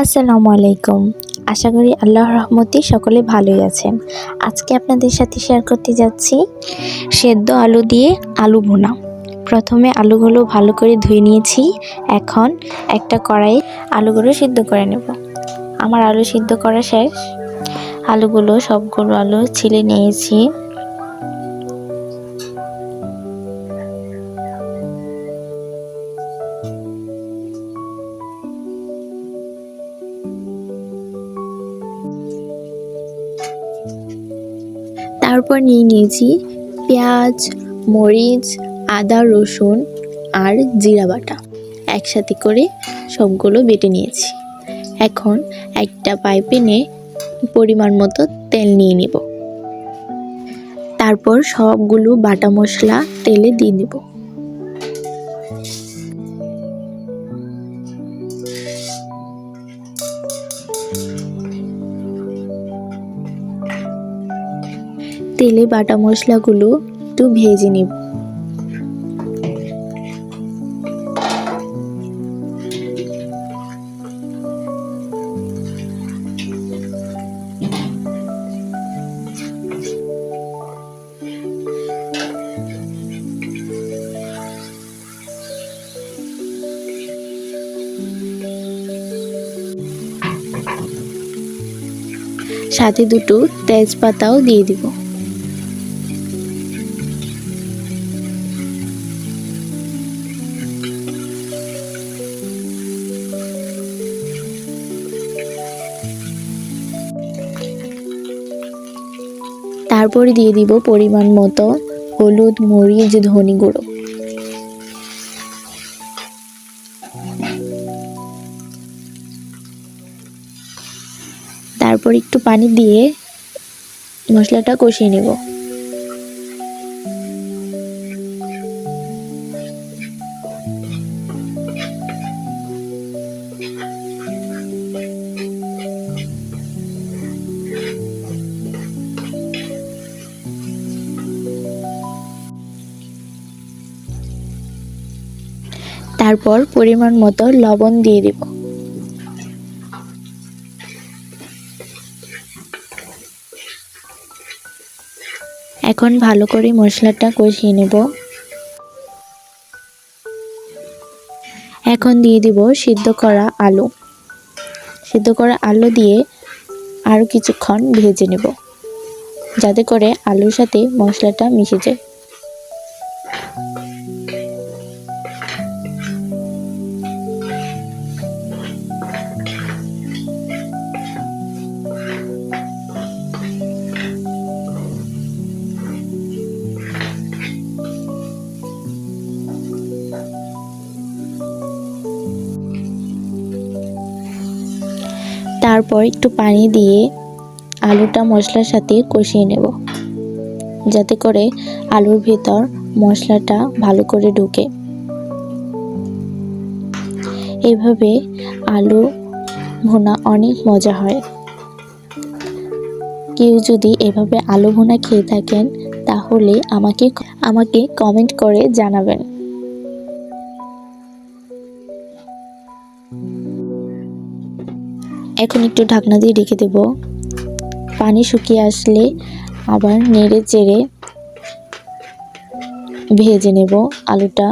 আসসালামু আলাইকুম। আশা করি আল্লাহর রহমতে সকলে ভালোই আছেন। আজকে আপনাদের সাথে শেয়ার করতে যাচ্ছি সেদ্ধ আলু দিয়ে আলু ভুনা। প্রথমে আলুগুলো ভালো করে ধুয়ে নিয়েছি। এখন একটা কড়াই আলুগুলো সিদ্ধ করে নেব। আমার আলু সিদ্ধ করা শেষ। আলুগুলো সবগুলো আলু ছিলে নিয়েছি। তারপর নিয়ে নিয়েছি পেঁয়াজ, মরিচ, আদা, রসুন আর জিরা বাটা। একসাথে করে সবগুলো বেটে নিয়েছি। এখন একটা পাইপেনে পরিমাণ মতো তেল নিয়ে নেব। তারপর সবগুলো বাটা মশলা তেলে দিয়ে নেব। তেলে বাটা মশলাগুলো একটু ভেজে নিব। সাথে দুটো তেজপাতাও দিয়ে দিব। তারপরে দিয়ে দিব পরিমাণ মতো হলুদ, মরিচ, ধনি গুঁড়ো। তারপর একটু পানি দিয়ে মশলাটা কষিয়ে নেব। তারপর পরিমাণ মতো লবণ দিয়ে দেব। এখন ভালো করে মশলাটা কষিয়ে নেব। এখন দিয়ে দিব সিদ্ধ করা আলু। সিদ্ধ করা আলু দিয়ে আরও কিছুক্ষণ ভেজে নেব, যাতে করে আলুর সাথে মশলাটা মিশে যায়। তারপর একটু পানি দিয়ে আলুটা মশলার সাথে কষিয়ে নেব। যাতে করে আলুর ভেতর মশলাটা ভালো করে ঢুকে। এভাবে আলু ভুনা অনেক মজা হয়। কেউ যদি এভাবে আলু ভুনা খেয়ে থাকেন, তাহলে আমাকে আমাকে কমেন্ট করে জানাবেন। এখন একটু ঢাকনা দিয়ে রেখে দেব। পানি শুকিয়ে আসলে আবার নেড়ে চেড়ে ভেজে নেব আলুটা।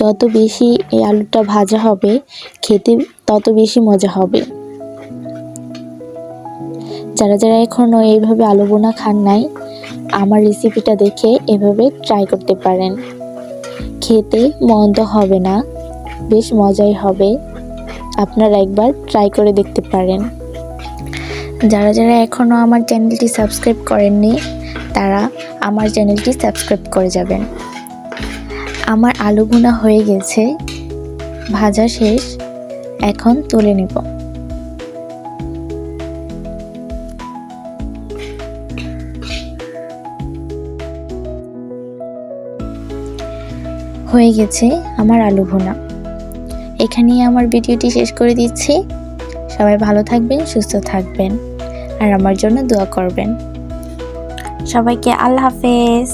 যত বেশি এই আলুটা ভাজা হবে, খেতে তত বেশি মজা হবে। যারা যারা এখনও এইভাবে আলু বোনা খান নাই, আমার রেসিপিটা দেখে এভাবে ট্রাই করতে পারেন। খেতে মন্দ হবে না, বেশ মজাই হবে। আপনারা একবার ট্রাই করে দেখতে পারেন। যারা যারা এখনও আমার চ্যানেলটি সাবস্ক্রাইব করেননি, তারা আমার চ্যানেলটি সাবস্ক্রাইব করে যাবেন। আমার আলু ভুনা হয়ে গেছে, ভাজা শেষ, এখন তুলে নেব। হয়ে গেছে আমার আলু ভুনা এখানেই আমার ভিডিওটি শেষ করে দিচ্ছি। সবাই ভালো থাকবেন, সুস্থ থাকবেন, আর আমার জন্য দোয়া করবেন। সবাইকে আল্লাহ হাফেজ।